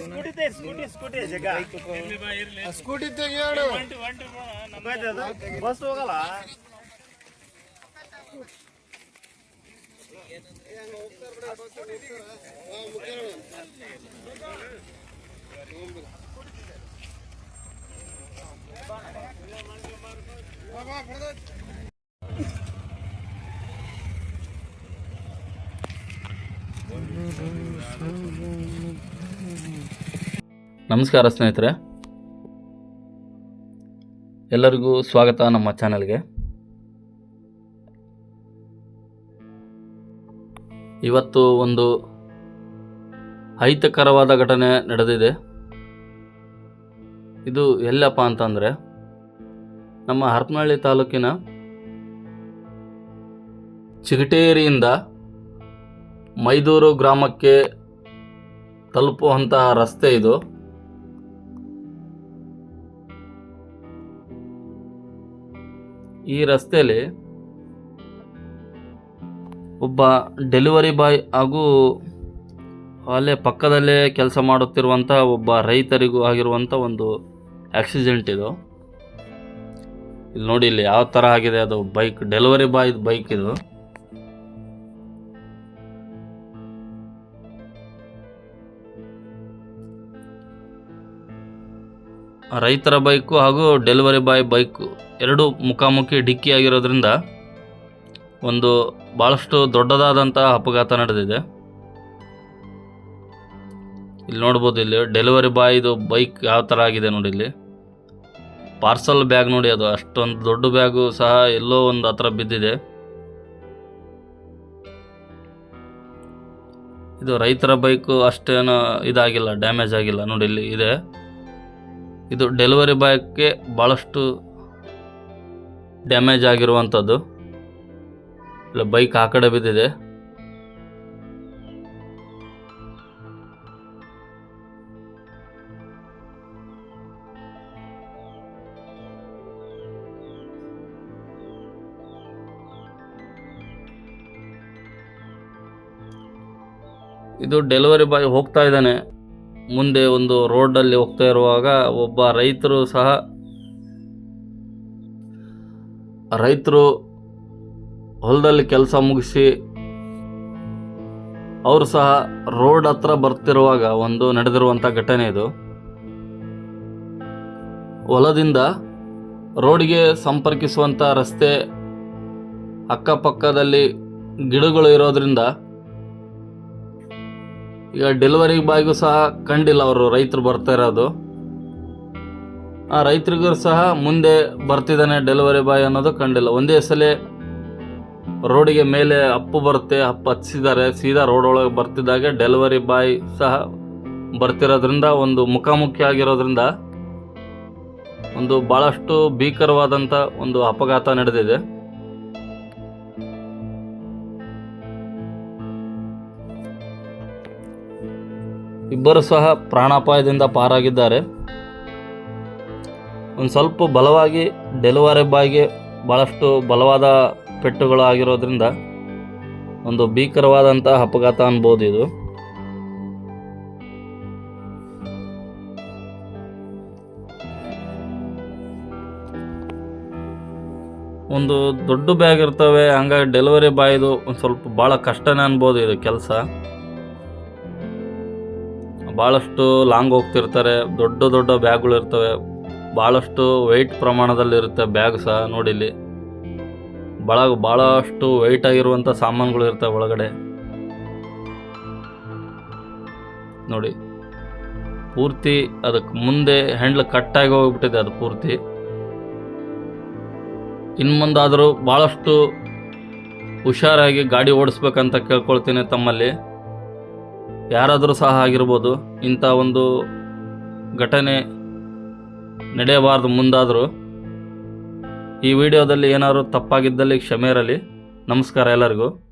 Scooty ತೆ scooty scooty ಜಗ scooty ತೆಗಿಯೋಡು bus ಹೋಗಲ್ಲ ನಮಸ್ಕಾರ ಸ್ನೇಹಿತರೆ. ಎಲ್ಲರಿಗೂ ಸ್ವಾಗತ ನಮ್ಮ ಚಾನಲ್ಗೆ. ಇವತ್ತು ಒಂದು ಅಹಿತಕರವಾದ ಘಟನೆ ನಡೆದಿದೆ. ಇದು ಎಲ್ಲಪ್ಪ ಅಂತಂದರೆ ನಮ್ಮ ಹರಪನಹಳ್ಳಿ ತಾಲೂಕಿನ ಚಿಗಟೇರಿಯಿಂದ ಮೈದೂರು ಗ್ರಾಮಕ್ಕೆ ತಲುಪುವಂತಹ ರಸ್ತೆ ಇದು. ಈ ರಸ್ತೆಯಲ್ಲಿ ಒಬ್ಬ ಡೆಲಿವರಿ ಬಾಯ್ ಹಾಗೂ ಅಲ್ಲೇ ಪಕ್ಕದಲ್ಲೇ ಕೆಲಸ ಮಾಡುತ್ತಿರುವಂಥ ಒಬ್ಬ ರೈತರಿಗೂ ಆಗಿರುವಂಥ ಒಂದು ಆಕ್ಸಿಡೆಂಟ್ ಇದು. ಇಲ್ಲಿ ನೋಡಿ ಇಲ್ಲಿ ಯಾವ ಥರ ಆಗಿದೆ ಅದು ಬೈಕ್ ಡೆಲಿವರಿ ಬಾಯ್ ಬೈಕ್ ಇದು. ರೈತರ ಬೈಕು ಹಾಗೂ ಡೆಲಿವರಿ ಬಾಯ್ ಬೈಕು ಎರಡು ಮುಖಾಮುಖಿ ಡಿಕ್ಕಿ ಆಗಿರೋದ್ರಿಂದ ಒಂದು ಭಾಳಷ್ಟು ದೊಡ್ಡದಾದಂತಹ ಅಪಘಾತ ನಡೆದಿದೆ. ಇಲ್ಲಿ ನೋಡ್ಬೋದು ಇಲ್ಲಿ ಡೆಲಿವರಿ ಬಾಯ್ದು ಬೈಕ್ ಯಾವ ಥರ ಆಗಿದೆ ನೋಡಿ ಇಲ್ಲಿ. ಪಾರ್ಸಲ್ ಬ್ಯಾಗ್ ನೋಡಿ ಅದು, ಅಷ್ಟೊಂದು ದೊಡ್ಡ ಬ್ಯಾಗು ಸಹ ಎಲ್ಲೋ ಒಂದು ಹತ್ರ ಬಿದ್ದಿದೆ. ಇದು ರೈತರ ಬೈಕು ಅಷ್ಟೇನೋ ಇದಾಗಿಲ್ಲ, ಡ್ಯಾಮೇಜ್ ಆಗಿಲ್ಲ ನೋಡಿ ಇಲ್ಲಿ ಇದೆ. ಇದು ಡೆಲಿವರಿ ಬಾಯ್ಗೆ ಭಾಳಷ್ಟು ಡ್ಯಾಮೇಜ್ ಆಗಿರುವಂಥದ್ದು. ಇಲ್ಲ ಬೈಕ್ ಆ ಕಡೆ ಬಿದ್ದಿದೆ. ಇದು ಡೆಲಿವರಿ ಬಾಯ್ ಹೋಗ್ತಾ ಇದ್ದಾನೆ. ಮುಂದೆ ಒಂದು ರೋಡಲ್ಲಿ ಹೋಗ್ತಾ ಇರುವಾಗ ಒಬ್ಬ ರೈತರು ಸಹ ರೈತರು ಹೊಲದಲ್ಲಿ ಕೆಲಸ ಮುಗಿಸಿ ಅವರು ಸಹ ರೋಡ್ ಹತ್ರ ಬರ್ತಿರುವಾಗ ಒಂದು ನಡೆದಿರುವಂಥ ಘಟನೆ ಇದು. ಹೊಲದಿಂದ ರೋಡಿಗೆ ಸಂಪರ್ಕಿಸುವಂಥ ರಸ್ತೆ ಅಕ್ಕಪಕ್ಕದಲ್ಲಿ ಗಿಡಗಳು ಇರೋದ್ರಿಂದ ಈಗ ಡೆಲಿವರಿ ಬಾಯ್ಗೂ ಸಹ ಕಂಡಿಲ್ಲ ಅವರು, ರೈತರು ಬರ್ತಾ ಇರೋದು. ಆ ರೈತರಿಗೂ ಸಹ ಮುಂದೆ ಬರ್ತಿದ್ದಾನೆ ಡೆಲಿವರಿ ಬಾಯ್ ಅನ್ನೋದು ಕಂಡಿಲ್ಲ. ಒಂದೇ ಸಲ ರೋಡಿಗೆ ಮೇಲೆ ಅಪ್ಪು ಬರುತ್ತೆ, ಅಪ್ಪು ಹಚ್ಚಿದ್ದಾರೆ. ಸೀದಾ ರೋಡ್ ಒಳಗೆ ಬರ್ತಿದ್ದಾಗೆ ಡೆಲಿವರಿ ಬಾಯ್ ಸಹ ಬರ್ತಿರೋದ್ರಿಂದ, ಒಂದು ಮುಖಾಮುಖಿ ಆಗಿರೋದ್ರಿಂದ ಒಂದು ಭಾಳಷ್ಟು ಭೀಕರವಾದಂಥ ಒಂದು ಅಪಘಾತ ನಡೆದಿದೆ. ಇಬ್ಬರು ಸಹ ಪ್ರಾಣಾಪಾಯದಿಂದ ಪಾರಾಗಿದ್ದಾರೆ. ಒಂದು ಸ್ವಲ್ಪ ಬಲವಾಗಿ ಡೆಲಿವರಿ ಬಾಯ್ಗೆ ಭಾಳಷ್ಟು ಬಲವಾದ ಪೆಟ್ಟುಗಳು ಆಗಿರೋದ್ರಿಂದ ಒಂದು ಭೀಕರವಾದಂಥ ಅಪಘಾತ ಅನ್ಬೋದು ಇದು. ಒಂದು ದೊಡ್ಡ ಬ್ಯಾಗ್ ಇರ್ತವೆ, ಹಂಗಾಗಿ ಡೆಲಿವರಿ ಬಾಯ್ದು ಒಂದು ಸ್ವಲ್ಪ ಭಾಳ ಕಷ್ಟನೇ ಅನ್ಬೋದು ಇದು ಕೆಲಸ. ಭಾಳಷ್ಟು ಲಾಂಗ್ ಹೋಗ್ತಿರ್ತಾರೆ, ದೊಡ್ಡ ದೊಡ್ಡ ಬ್ಯಾಗ್ಗಳು ಇರ್ತವೆ. ಭಾಳಷ್ಟು ವೆಯ್ಟ್ ಪ್ರಮಾಣದಲ್ಲಿರುತ್ತೆ ಬ್ಯಾಗ್ ಸಹ ನೋಡಿ ಇಲ್ಲಿ ಭಾಳ ಭಾಳಷ್ಟು ವೆಯ್ಟ್ ಆಗಿರುವಂಥ ಸಾಮಾನುಗಳು ಇರ್ತವೆ ಒಳಗಡೆ. ನೋಡಿ, ಪೂರ್ತಿ ಅದಕ್ಕೆ ಮುಂದೆ ಹ್ಯಾಂಡ್ಲ್ ಕಟ್ಟಾಗಿ ಹೋಗ್ಬಿಟ್ಟಿದೆ ಅದು ಪೂರ್ತಿ. ಇನ್ನು ಮುಂದಾದರೂ ಭಾಳಷ್ಟು ಹುಷಾರಾಗಿ ಗಾಡಿ ಓಡಿಸ್ಬೇಕಂತ ಕೇಳ್ಕೊಳ್ತೀನಿ ತಮ್ಮಲ್ಲಿ. ಯಾರಾದರೂ ಸಹ ಆಗಿರ್ಬೋದು, ಇಂಥ ಒಂದು ಘಟನೆ ನಡೆಯಬಾರ್ದು ಮುಂದಾದರೂ, ಈ ವಿಡಿಯೋದಲ್ಲಿ ಏನಾದರೂ ತಪ್ಪಾಗಿದ್ದಲ್ಲಿ ಕ್ಷಮೆ ಇರಲಿ. ನಮಸ್ಕಾರ ಎಲ್ಲರಿಗೂ.